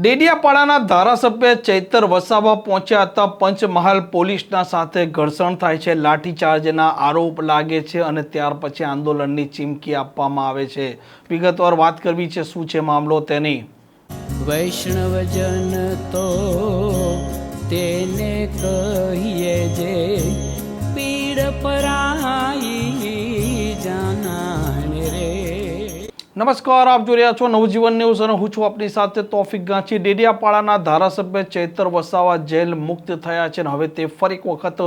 ડેડિયાપાડાના ધારાસભ્ય ચૈતર વસાવા પહોંચ્યા હતા. પંચમહાલ પોલીસના સાથે ઘર્ષણ થાય છે. લાઠીચાર્જના આરોપ લાગે છે અને ત્યાર પછી આંદોલનની ચીમકી આપવામાં આવે છે. વિગતવાર વાત કરવી છે. શું છે મામલો તેની? વૈષ્ણવજન તો તેને કહીએ જે પીડ પરાઈ નમસ્કાર, આપ જોઈ રહ્યા છો નવજીવન ન્યૂઝ અને હું છું આપની સાથે તોફિક ગાંચી. ડેડિયાપાડાના ધારાસભ્ય ચૈતર વસાવા જેલ મુક્ત થયા છે અને હવે તે ફરી વખત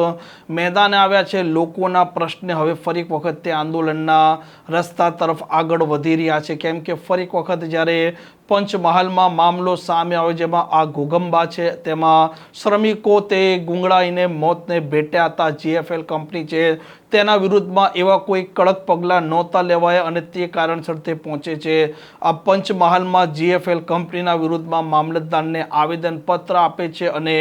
મેદાને આવ્યા છે. લોકોના પ્રશ્ને હવે ફરી વખત તે આંદોલનના રસ્તા તરફ આગળ વધી રહ્યા છે. કેમ કે ફરી વખત જ્યારે પંચમહાલમાં મામલો સામે આવ્યો જેમાં આ ગુગંબા છે. તેમાં શ્રમિકો તે ગુંગળાઈને મોતને ભેટ્યા હતા. જીએફએલ કંપની છે તેના વિરુદ્ધમાં એવા કોઈ કડક પગલાં નહોતા લેવાયા અને તે કારણસર તે પહોંચે છે. આ પંચમહાલમાં જીએફએલ કંપનીના વિરુદ્ધમાં મામલતદારને આવેદનપત્ર આપે છે અને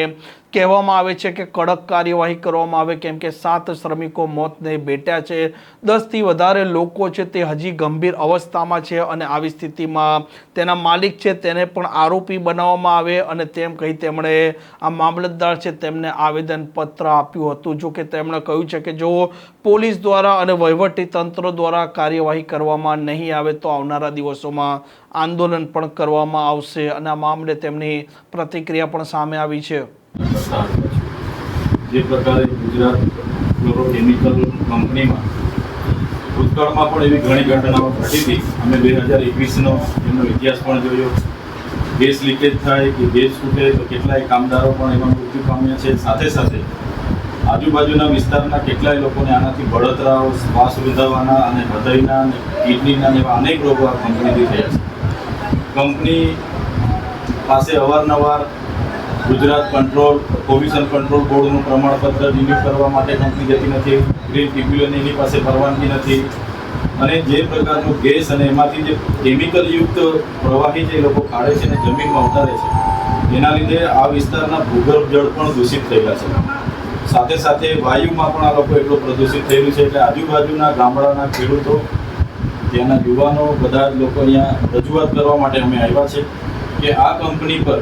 કહેવામાં આવે છે કે કડક કાર્યવાહી કરવામાં આવે, કેમ કે સાત શ્રમિકો મોતને ભેટ્યા છે. દસથી વધારે લોકો છે તે હજી ગંભીર અવસ્થામાં છે અને આવી સ્થિતિમાં તેના માલિક છે તેને પણ આરોપી બનાવવામાં આવે અને તેમ કહી તેમણે આ મામલતદાર છે તેમને આવેદનપત્ર આપ્યું હતું. જો કે તેમણે કહ્યું છે કે જો પોલીસ દ્વારા અને વહીવટી તંત્ર દ્વારા કાર્યવાહી કરવામાં નહીં આવે તો આવનારા દિવસોમાં આંદોલન પણ કરવામાં આવશે અને આ મામલે તેમની પ્રતિક્રિયા પણ સામે આવી છે. જે પ્રકારે ગુજરાત ફ્લોરોકેમિકલ કંપનીમાં ભૂતકાળમાં પણ એવી ઘણી ઘટનાઓ ઘટી હતી. અમે બે હજાર એકવીસનો એમનો ઇતિહાસ પણ જોયો. ગેસ લીકેજ થાય કે ગેસ ફૂટે તો કેટલાય કામદારો પણ એમાં મૃત્યુ પામ્યા છે. સાથે સાથે આજુબાજુના વિસ્તારના કેટલાય લોકોને આનાથી બળતરાઓ શ્વાસ રૂંધાવાના અને હૃદયના અને કિડનીના એવા અનેક રોગો આ કંપનીથી થયા છે. કંપની પાસે અવારનવાર ગુજરાત કંટ્રોલ પોલ્યુશન કંટ્રોલ બોર્ડનું પ્રમાણપત્ર રિન્યૂ કરવા માટે કંપની જતી નથી, ગ્રીન ટ્રિબ્યુનલ એની પાસે પરવાનગી નથી. અને જે પ્રકારનો ગેસ અને એમાંથી જે કેમિકલયુક્ત પ્રવાહી જે લોકો કાઢે છે અને જમીનમાં ઉતારે છે, એના લીધે આ વિસ્તારના ભૂગર્ભ જળ પણ દૂષિત થયેલા છે. સાથે સાથે વાયુમાં પણ આ લોકો એટલું પ્રદૂષિત થયેલું છે એટલે આજુબાજુના ગામડાના ખેડૂતો, ત્યાંના યુવાનો, બધા જ લોકો અહીંયા રજૂઆત કરવા માટે અમે આવ્યા છે કે આ કંપની પર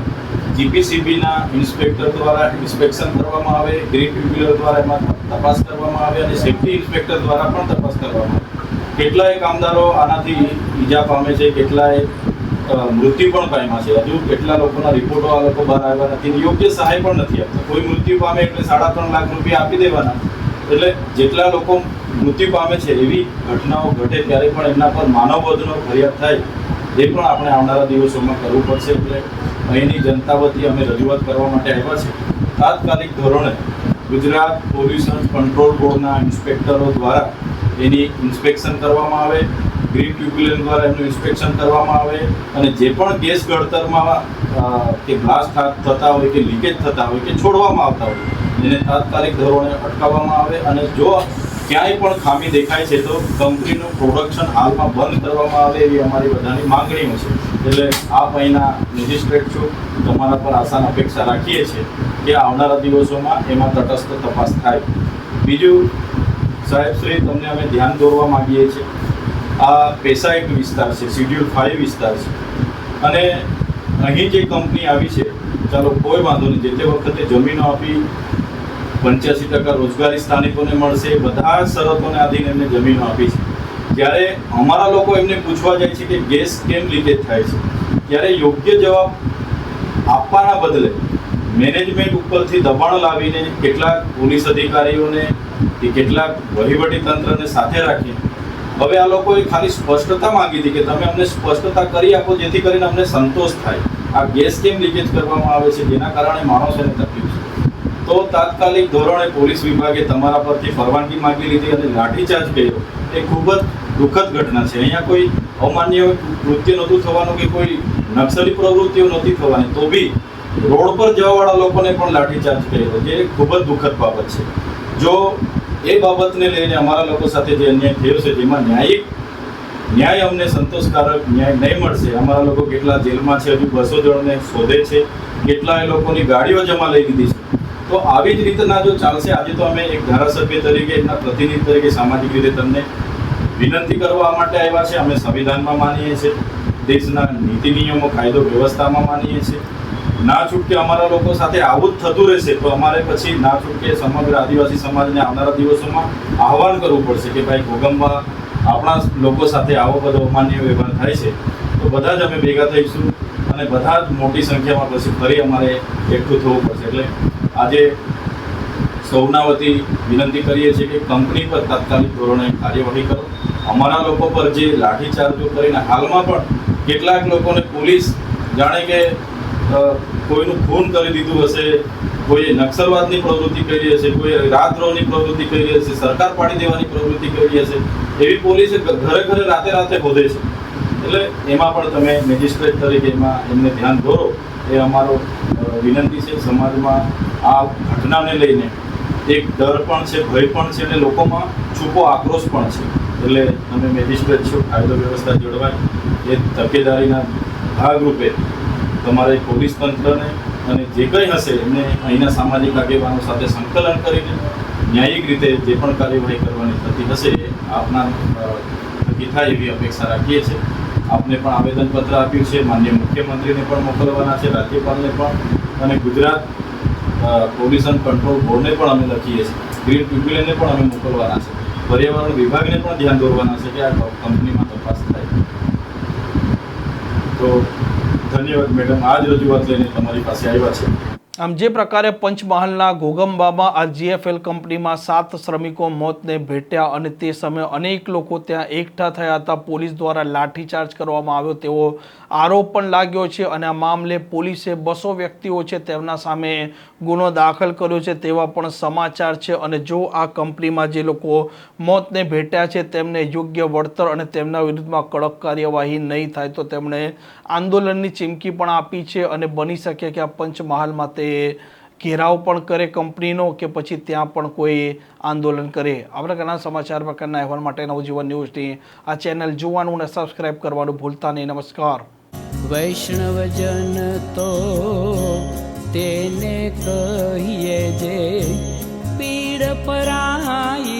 જીપીસીબીના ઇન્સ્પેક્ટર દ્વારા ઇન્સ્પેક્શન કરવામાં આવે ગ્રીન ટ્રિબ્યુનલ દ્વારા એમાં તપાસ કરવામાં આવે અને સેફ્ટી ઇન્સ્પેક્ટર દ્વારા પણ તપાસ કરવામાં આવે. કેટલાય કામદારો આનાથી ઈજા પામે છે, કેટલાય મૃત્યુ પણ પામ્યા છે. હજુ કેટલા લોકોના રિપોર્ટો આ લોકો બહાર આવ્યા નથી યોગ્ય સહાય પણ નથી આપતા. કોઈ મૃત્યુ પામે એટલે સાડા ત્રણ લાખ રૂપિયા આપી દેવાના. એટલે જેટલા લોકો મૃત્યુ પામે છે એવી ઘટનાઓ ઘટે ત્યારે પણ એમના પર માનવવધનો ફરિયાદ થાય એ પણ આપણે આવનારા દિવસોમાં કરવું પડશે એટલે અહીંની જનતા વતી અમે રજૂઆત કરવા માટે આવ્યા છે તાત્કાલિક ધોરણે ગુજરાત પોલ્યુશન કંટ્રોલ બોર્ડના ઇન્સ્પેક્ટરો દ્વારા એની ઇન્સ્પેક્શન કરવામાં આવે ગ્રીન ટ્યુબ્યુલન દ્વારા એનું ઇન્સ્પેક્શન કરવામાં આવે અને જે પણ ગેસ ગળતરમાં અ, કે બ્લાસ્ટ થતા હોય કે લીકેજ થતા હોય કે છોડવામાં આવતા હોય એને તાત્કાલિક ધોરણે અટકાવવામાં આવે અને જો ક્યાંય પણ ખામી દેખાય છે તો કંપનીનું પ્રોડક્શન હાલમાં બંધ કરવામાં આવે એવી અમારી બધાની માંગણીઓ છે. એટલે આપ અહીંના મેજિસ્ટ્રેટ છો, તમારા પર આશાન અપેક્ષા રાખીએ છીએ કે આવનારા દિવસોમાં એમાં તટસ્થ તપાસ થાય. બીજું, સાહેબ શ્રી, તમને અમે ધ્યાન દોરવા માગીએ છીએ. આ પેસાઇટ વિસ્તાર છે, શિડ્યુલ ફાઇવ વિસ્તાર છે. અને અહીં જે કંપની આવી છે, ચાલો કોઈ વાંધો નહીં, જે તે વખતે જમીનો આપી પંચ્યાસી ટકા રોજગારી સ્થાનિકોને મળશે. બધા શરતોને આધીન એમને જમીનો આપી છે. જ્યારે અમારા લોકો એમને પૂછવા જાય છે કે ગેસ કેમ લીકેજ થાય છે? ત્યારે યોગ્ય જવાબ આપવાના બદલે મેનેજમેન્ટ ઉપરથી દબાણ લાવીને કેટલાક પોલીસ અધિકારીઓને કે કેટલાક વહીવટી તંત્રને સાથે રાખી હવે આ લોકોએ ખાલી સ્પષ્ટતા માંગી હતી કે તમે અમને સ્પષ્ટતા કરી આપો જેથી કરીને અમને સંતોષ થાય. આ ગેસ કેમ લીકેજ કરવામાં આવે છે? જેના કારણે માણસોને તકલીફ છે. તો તાત્કાલિક ધોરણે પોલીસ વિભાગે તમારા પરથી પરવાનગી માંગી લીધી અને લાઠીચાર્જ કર્યો. એ ખૂબ જ દુઃખદ ઘટના છે. અહીંયા કોઈ અમાન્ય કૃત્ય નહોતું થવાનું કે કોઈ નક્સલી પ્રવૃત્તિઓ નહોતી થવાની. તો બી રોડ પર જવાવાળા લોકોને પણ લાઠીચાર્જ કર્યો. જે ખૂબ જ દુઃખદ બાબત છે. જો એ બાબતને લઈને અમારા લોકો સાથે જે અન્યાય થયો છે, જેમાં ન્યાયિક ન્યાય અમને સંતોષકારક ન્યાય નહીં મળશે. અમારા લોકો કેટલા જેલમાં છે, હજુ બસો જણને શોધે છે. કેટલા એ લોકોની ગાડીઓ જમા લઈ લીધી છે. તો આવી જ રીતના જો ચાલશે, આજે તો અમે એક ધારાસભ્ય તરીકે, એમના પ્રતિનિધિ તરીકે સામાજિક રીતે તમને વિનંતી કરવા માટે આવ્યા છે. અમે સંવિધાનમાં માનીએ છીએ. દેશના નીતિ નિયમો, કાયદો, વ્યવસ્થામાં માનીએ છીએ. ના છૂટકે અમારા લોકો સાથે આવું જ થતું રહેશે, તો અમારે પછી ના છૂટકે સમગ્ર આદિવાસી સમાજને આવનારા દિવસોમાં આહવાન કરવું પડશે કે ભાઈ ભૂગંબા આપણા લોકો સાથે આવો બધો અમાન્ય વ્યવહાર થાય છે. તો બધા જ અમે ભેગા થઈશું અને બધા જ મોટી સંખ્યામાં પછી ફરી અમારે એકઠું થવું પડશે. એટલે આજે સૌના વતી વિનંતી કરીએ છીએ કે કંપની પર તાત્કાલિક ધોરણે કાર્યવાહી કરો. અમારા લોકો પર જે લાઠીચાર્જો કરીને હાલમાં પણ કેટલાક લોકોને પોલીસ જાણે કે કોઈનું ખૂન કરી દીધું હશે, કોઈએ નક્સલવાદની પ્રવૃત્તિ કરી હશે, કોઈએ રાતદ્રોહની પ્રવૃત્તિ કરી હશે, સરકાર પાડી દેવાની પ્રવૃત્તિ કરી હશે, એવી પોલીસે ઘરે ઘરે રાતે રાતે ખોદે છે. એટલે એમાં પણ તમે મેજિસ્ટ્રેટ તરીકે એમાં એમને ધ્યાન દોરો, એ અમારો વિનંતી છે સમાજમાં આ ઘટનાને લઈને. એક ડર પણ છે, ભય પણ છે અને લોકોમાં છૂપો આક્રોશ પણ છે. એટલે તમે મેજિસ્ટ્રેટ છો, કાયદો વ્યવસ્થા જળવાય. એ તકેદારીના ભાગરૂપે તમારે પોલીસ તંત્રને અને જે કંઈ હશે એમને અહીંના સામાજિક આગેવાનો સાથે સંકલન કરીને ન્યાયિક રીતે જે પણ કાર્યવાહી કરવાની થતી હશે આપના થકી થાય એવી અપેક્ષા રાખીએ છીએ. આપને પણ આવેદનપત્ર આપ્યું છે. માન્ય મુખ્યમંત્રીને પણ મોકલવાના છે, રાજ્યપાલને પણ અને ગુજરાત પોલ્યુશન કંટ્રોલ બોર્ડને પણ અમે લખીએ છીએ. ગ્રીન ટ્રિબ્યુનલને પણ અમે મોકલવાના છે. પર્યાવરણ વિભાગને પણ ધ્યાન દોરવાના છે કે આ કંપનીમાં તપાસ થાય. તો ધન્યવાદ મેડમ. આ જ રજૂઆત લઈને તમારી પાસે આવ્યા છે. આમ જે પ્રકારે પંચમહાલના ઘોગંબામાં આ જીએફએલ કંપનીમાં સાત શ્રમિકો મોતને ભેટ્યા અને તે સમયે અનેક લોકો ત્યાં એકઠા થયા હતા. પોલીસ દ્વારા લાઠીચાર્જ કરવામાં આવ્યો. તેવો આરોપ પણ લાગ્યો છે અને આ મામલે પોલીસે બસો વ્યક્તિઓ છે તેમના સામે ગુનો દાખલ કર્યો છે તેવા પણ સમાચાર છે અને જો આ કંપનીમાં જે લોકો મોતને ભેટ્યા છે તેમને યોગ્ય વળતર અને તેમના વિરુદ્ધમાં કડક કાર્યવાહી નહીં થાય તો તેમણે આંદોલનની ચીમકી પણ આપી છે અને બની શકે કે આ પંચમહાલમાં તે એ ઘેરાવ પણ કરે કંપનીનો કે પછી ત્યાં પણ કોઈ આંદોલન કરે. આ ઘણા સમાચાર પ્રકારના અહેવાલ માટે નવજીવન ન્યૂઝની આ ચેનલ જોવાનું અને સબસ્ક્રાઇબ કરવાનું ભૂલતા નહીં. નમસ્કાર. વૈષ્ણવજન તો તેને કહીએ જે પીડ પરાય